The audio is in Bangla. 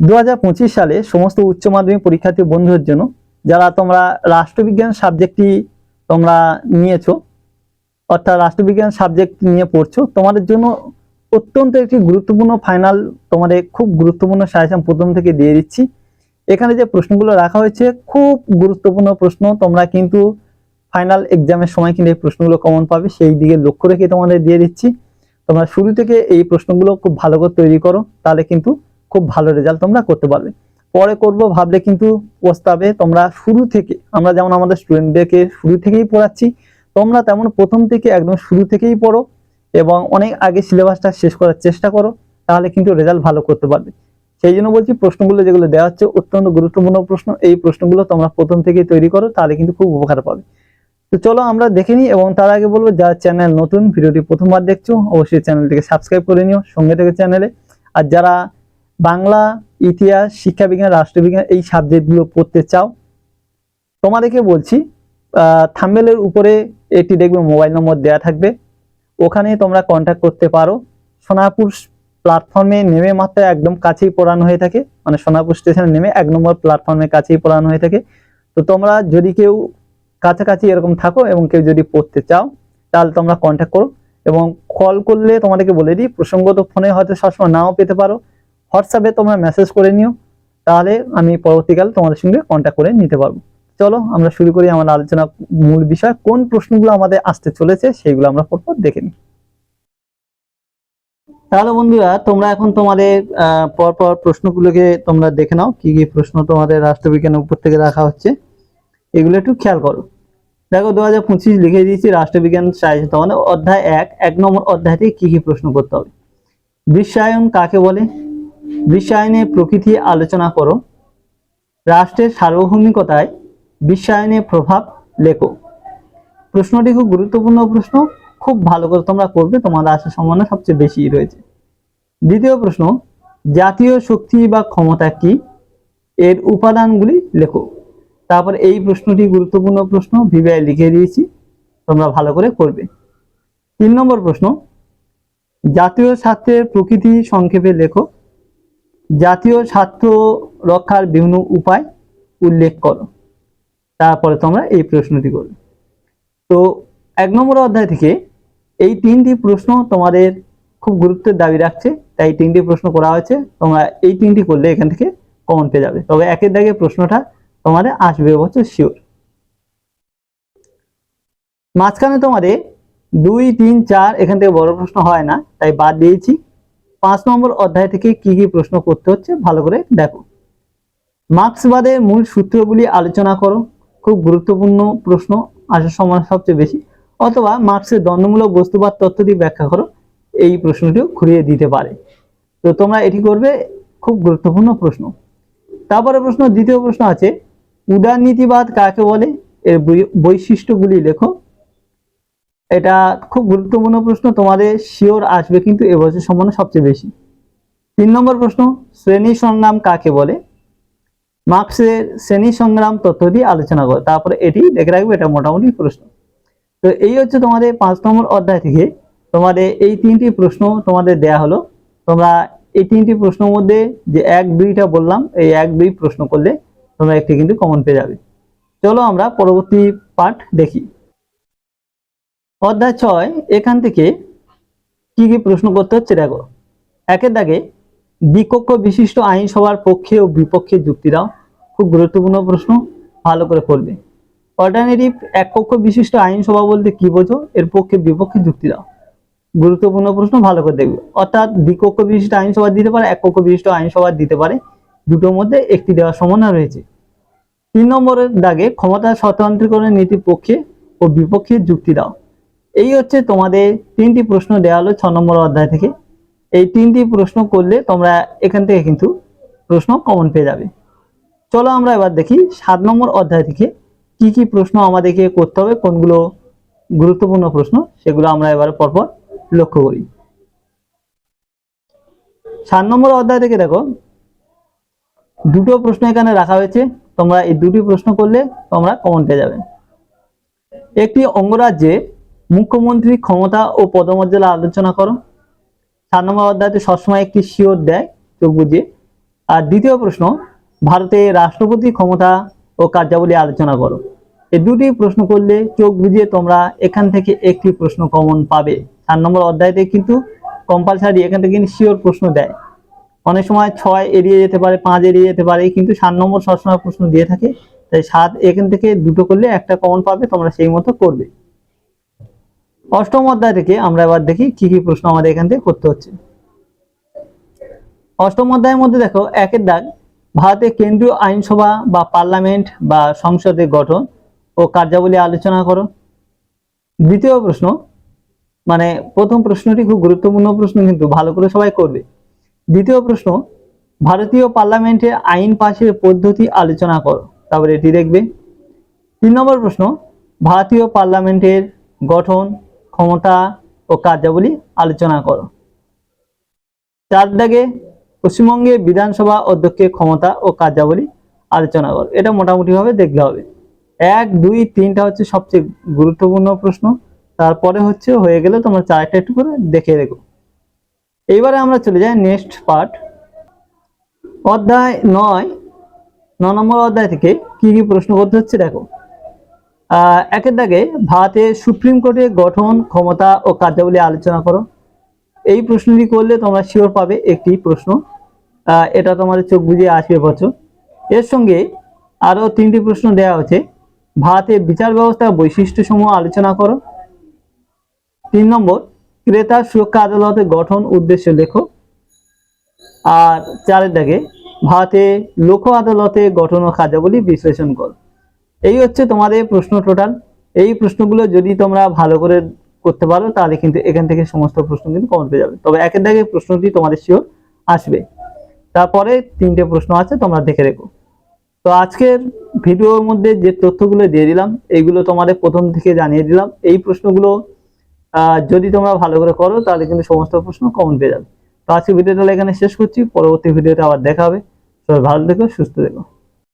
দু হাজার পঁচিশ সালে সমস্ত উচ্চ মাধ্যমিক পরীক্ষার্থী বন্ধুদের জন্য, যারা তোমরা রাষ্ট্রবিজ্ঞান সাবজেক্টটি তোমরা নিয়েছো, অর্থাৎ রাষ্ট্রবিজ্ঞান সাবজেক্ট নিয়ে পড়ছো, তোমাদের জন্য অত্যন্ত একটি গুরুত্বপূর্ণ ফাইনাল তোমাদের খুব গুরুত্বপূর্ণ সাজেশন প্রথম থেকে দিয়ে দিচ্ছি। এখানে যে প্রশ্নগুলো রাখা হয়েছে, খুব গুরুত্বপূর্ণ প্রশ্ন, তোমরা কিন্তু ফাইনাল এক্সামের সময় কিন্তু এই প্রশ্নগুলো কমন পাবে, সেই দিকে লক্ষ্য রেখে তোমাদের দিয়ে দিচ্ছি। তোমরা শুরু থেকে এই প্রশ্নগুলো খুব ভালো করে তৈরি করো, তাহলে কিন্তু খুব ভালো রেজাল্ট তোমরা করতে পারবে। পরে করব ভাবলে কিন্তু প্রস্তাবে তোমরা শুরু থেকে, আমরা যেমন আমাদের স্টুডেন্টদেরকে শুরু থেকেই পড়াচ্ছি, তোমরা তেমন প্রথম থেকে একদম শুরু থেকেই পড়ো এবং অনেক আগে সিলেবাসটা শেষ করার চেষ্টা করো, তাহলে কিন্তু রেজাল্ট ভালো করতে পারবে। সেই জন্য বলছি প্রশ্নগুলো যেগুলো দেওয়া হচ্ছে অত্যন্ত গুরুত্বপূর্ণ প্রশ্ন, এই প্রশ্নগুলো তোমরা প্রথম থেকেই তৈরি করো, তাহলে কিন্তু খুব উপকার পাবে। তো চলো আমরা দেখে নিই এবং তার আগে বলব, যারা চ্যানেল নতুন, ভিডিওটি প্রথমবার দেখছ, অবশ্যই চ্যানেলটিকে সাবস্ক্রাইব করে নিও, সঙ্গে থেকে চ্যানেলে আর যারা বাংলা, ইতিহাস, শিক্ষাবিজ্ঞান, রাষ্ট্রবিজ্ঞান এই সাবজেক্টগুলো পড়তে চাও, তোমাদেরকে বলছি থাম্বেলের উপরে একটি দেখবে মোবাইল নম্বর দেওয়া থাকবে। ওখানে তোমরা কন্ট্যাক্ট করতে পারো। সোনাপুর প্ল্যাটফর্মে নেমে মাত্র একদম কাছেই পড়ানো হয়ে থাকে। মানে সোনাপুর স্টেশনে নেমে এক নম্বর প্ল্যাটফর্মের কাছেই পড়ানো হয়ে থাকে। তো তোমরা যদি কেউ কাছাকাছি এরকম থাকো এবং কেউ যদি পড়তে চাও, তাহলে তোমরা কন্ট্যাক্ট করো। এবং কল করলে তোমাদেরকে বলে দিই, প্রসঙ্গত ফোনে হয়তো সবসময় নাও পেতে পারো। হোয়াটসঅ্যাপে তোমরা মেসেজ করে নিও, তাহলে আমি পরবর্তীকালে তোমাদের সঙ্গে কন্ট্যাক্ট করে নিতে পারব। চলো, আমরা শুরু করি আমার আলোচনা মূল বিষয়, কোন প্রশ্নগুলো আমাদের আসতে চলেছে সেইগুলো আমরা পরপর দেখে নিই। তাহলে বন্ধুরা, তোমরা এখন তোমাদের পরপর প্রশ্নগুলোকে তোমরা দেখে নাও, কি কি প্রশ্ন তোমাদের রাষ্ট্রবিজ্ঞানের উপর থেকে রাখা হচ্ছে, এগুলো একটু খেয়াল করো। দেখো দু হাজার পঁচিশ লিখে দিয়েছি, রাষ্ট্রবিজ্ঞান সাহিত্য মানে অধ্যায় এক এক নম্বর অধ্যায় থেকে কি কি প্রশ্ন করতে হবে? বিশ্বায়ন কাকে বলে? বিশ্বায়নের প্রকৃতি আলোচনা করো। রাষ্ট্রের সার্বভৌমিকতায় বিশ্বায়নের প্রভাব লেখো। প্রশ্নটি খুব গুরুত্বপূর্ণ প্রশ্ন, খুব ভালো করে তোমরা করবে, তোমাদের আসার সম্ভাবনা সবচেয়ে বেশি রয়েছে। দ্বিতীয় প্রশ্ন, জাতীয় শক্তি বা ক্ষমতা কি? এর উপাদানগুলি লেখো। তারপর এই প্রশ্নটি গুরুত্বপূর্ণ প্রশ্ন ভিভিআই লিখে দিয়েছি, তোমরা ভালো করে করবে। তিন নম্বর প্রশ্ন, জাতীয় স্বার্থের প্রকৃতি সংক্ষেপে লেখো। জাতীয় স্বার্থ রক্ষার বিভিন্ন উপায় উল্লেখ করো। তারপরে তোমরা এই প্রশ্নটি করবে। তো এক নম্বর অধ্যায় থেকে এই তিনটি প্রশ্ন তোমাদের খুব গুরুত্বের দাবি রাখছে, তাই তিনটি প্রশ্ন করা হয়েছে। তোমরা এই তিনটি করলে এখান থেকে কমন পেয়ে যাবে। তবে একের দাগে প্রশ্নটা তোমাদের আসবে বছর শিওর মাঝখানে তোমাদের দুই, তিন, চার এখান থেকে বড় প্রশ্ন হয় না, তাই বাদ দিয়েছি। পাঁচ নম্বর অধ্যায় থেকে কি কি প্রশ্ন করতে হচ্ছে ভালো করে দেখো। মার্ক্সবাদের মূল সূত্রগুলি আলোচনা করো, খুব গুরুত্বপূর্ণ প্রশ্ন, আসার সময় সবচেয়ে বেশি। অথবা মার্ক্সের দ্বন্দ্বমূলক বস্তুবাদ তত্ত্বটি ব্যাখ্যা করো, এই প্রশ্নটিও ঘুরিয়ে দিতে পারে। তো তোমরা এটি করবে, খুব গুরুত্বপূর্ণ প্রশ্ন। তারপরে প্রশ্ন, দ্বিতীয় প্রশ্ন আছে, উদারনীতিবাদ কাকে বলে? এর বৈশিষ্ট্যগুলি লেখো। এটা খুব গুরুত্বপূর্ণ প্রশ্ন, তোমাদের শিওর আসবে কিন্তু এবছর সম্ভাবনা সবচেয়ে বেশি। তিন নম্বর প্রশ্ন, শ্রেণি সংগ্রাম কাকে বলে? মার্ক্সের শ্রেণি সংগ্রাম তত্ত্বটি আলোচনা করো, তারপরে এটি দেখে রাখবে, এটা মোটামুটি প্রশ্ন। তো এই হচ্ছে তোমাদের পাঁচ নম্বর অধ্যায় থেকে, তোমাদের এই তিনটি প্রশ্ন তোমাদের দেয়া হলো। তোমরা এই তিনটি প্রশ্নের মধ্যে যে এক দুইটা বললাম, এই এক দুই প্রশ্ন করলে তোমরা একটি কিন্তু কমন পেয়ে যাবে। চলো আমরা পরবর্তী পাঠ দেখি। অধ্যায় ছয়, এখান থেকে কি কি প্রশ্ন করতে হচ্ছে দেখো। একের দাগে দ্বিকক্ষ বিশিষ্ট আইনসভার পক্ষে ও বিপক্ষে যুক্তি দাও। খুব গুরুত্বপূর্ণ প্রশ্ন, ভালো করে করবে অল্টারনেটিভ এক কক্ষ বিশিষ্ট আইনসভা বলতে কি বোঝো? এর পক্ষে বিপক্ষে যুক্তি দাও। গুরুত্বপূর্ণ প্রশ্ন, ভালো করে দেখবে। অর্থাৎ দ্বিকক্ষ বিশিষ্ট আইনসভা দিতে পারে এক কক্ষ বিশিষ্ট আইনসভা দিতে পারে। দুটোর মধ্যে একটি দেওয়ার সম্ভাবনা রয়েছে। তিন নম্বরের দাগে ক্ষমতা স্বতন্ত্রীকরণের নীতির পক্ষে ও বিপক্ষে যুক্তি দাও। এই হচ্ছে তোমাদের তিনটি প্রশ্ন দেওয়া হলো ছ নম্বর অধ্যায় থেকে। এই তিনটি প্রশ্ন করলে তোমরা এখান থেকে কিন্তু প্রশ্ন কমন পেয়ে যাবে। চলো আমরা এবার দেখি সাত নম্বর অধ্যায় থেকে কি কি প্রশ্ন আমাদেরকে করতে হবে, কোনগুলো গুরুত্বপূর্ণ প্রশ্ন সেগুলো আমরা এবার পরপর লক্ষ্য করি। সাত নম্বর অধ্যায় থেকে দেখো, দুটো প্রশ্ন এখানে রাখা হয়েছে, তোমরা এই দুটি প্রশ্ন করলে তোমরা কমন পেয়ে যাবে। একটি অঙ্গরাজ্যে মুখ্যমন্ত্রী ক্ষমতা ও পদমর্যাদা আলোচনা করো। সাত নম্বর অধ্যায়তে সবসময় একটি শিওর দেয়, চোখ বুঝিয়ে আর দ্বিতীয় প্রশ্ন ভারতে রাষ্ট্রপতি ক্ষমতা ও কার্যাবলী আলোচনা করো। এই দুটি প্রশ্ন করলে চোখ বুঝিয়ে তোমরা এখান থেকে একটি প্রশ্ন কমন পাবে। চার নম্বর অধ্যায়তে কিন্তু কম্পালসারি এখান থেকে কিন্তু শিওর প্রশ্ন দেয়। অনেক সময় ছয় এড়িয়ে যেতে পারে, পাঁচ এড়িয়ে যেতে পারে, কিন্তু সাত নম্বর সবসময় প্রশ্ন দিয়ে থাকে। তাই সাত এখান থেকে দুটো করলে একটা কমন পাবে, তোমরা সেই মতো করবে। অষ্টম অধ্যায় থেকে আমরা এবার দেখি কি কি প্রশ্ন আমাদের এখান থেকে করতে হচ্ছে। অষ্টম অধ্যায়ের মধ্যে দেখো, একের দাগ, ভারতের কেন্দ্রীয় আইনসভা বা পার্লামেন্ট বা সংসদের গঠন ও কার্যাবলী আলোচনা করো। দ্বিতীয় প্রশ্ন মানে প্রথম প্রশ্নটি খুব গুরুত্বপূর্ণ প্রশ্ন কিন্তু ভালো করে সবাই করবে। দ্বিতীয় প্রশ্ন, ভারতীয় পার্লামেন্টে আইন পাশের পদ্ধতি আলোচনা করো। তারপরে এটি দেখবে। তিন নম্বর প্রশ্ন, ভারতীয় পার্লামেন্টের গঠন ক্ষমতা ও কার্যাবলী আলোচনা করো। চার দাগে পশ্চিমবঙ্গে বিধানসভা অধ্যক্ষের ক্ষমতা ও কার্যাবলী আলোচনা করো। এটা মোটামুটিভাবে দেখলে হবে। এক, দুই, তিনটা হচ্ছে সবচেয়ে গুরুত্বপূর্ণ প্রশ্ন। তারপরে হচ্ছে হয়ে গেলে তোমরা চারটা একটু করে দেখে রেখো। এইবারে আমরা চলে যাই নেক্সট পার্ট অধ্যায় নয়, ন নম্বর অধ্যায় থেকে কি কি প্রশ্ন করতে হচ্ছে দেখো। একের দাগে ভারতে সুপ্রিম কোর্টের গঠন, ক্ষমতা ও কার্যাবলী আলোচনা করো। এই প্রশ্নটি করলে তোমরা শিওর পাবে একটি প্রশ্ন। এটা তোমাদের চোখ বুঝিয়ে আসবে বছর এর সঙ্গে আরও তিনটি প্রশ্ন দেওয়া হচ্ছে ভারতের বিচার ব্যবস্থার বৈশিষ্ট্য সমূহ আলোচনা করো। তিন নম্বর, ক্রেতা সুরক্ষা আদালতের গঠন উদ্দেশ্য লেখো। আর চারের দাগে, ভারতে লোক আদালতে গঠন ও কার্যাবলী বিশ্লেষণ করো। এই হচ্ছে তোমাদের প্রশ্ন টোটাল এই প্রশ্নগুলো যদি তোমরা ভালো করে করতে পারো, তাহলে কিন্তু এখান থেকে সমস্ত প্রশ্ন কিন্তু কমন পেয়ে যাবে। তবে একের দাগে প্রশ্নটি তোমাদের শিওর আসবে। তারপরে তিনটে প্রশ্ন আছে, তোমরা দেখে রেখো। তো আজকের ভিডিওর মধ্যে যে তথ্যগুলো দিয়ে দিলাম এইগুলো তোমাদের প্রথম থেকে জানিয়ে দিলাম। এই প্রশ্নগুলো যদি তোমরা ভালো করে করো, তাহলে কিন্তু সমস্ত প্রশ্ন কমন পেয়ে যাবে। তো আজকে ভিডিওটা এখানে শেষ করছি। পরবর্তী ভিডিওটা আবার দেখা হবে। সবাই ভালো দেখো সুস্থ থেকো।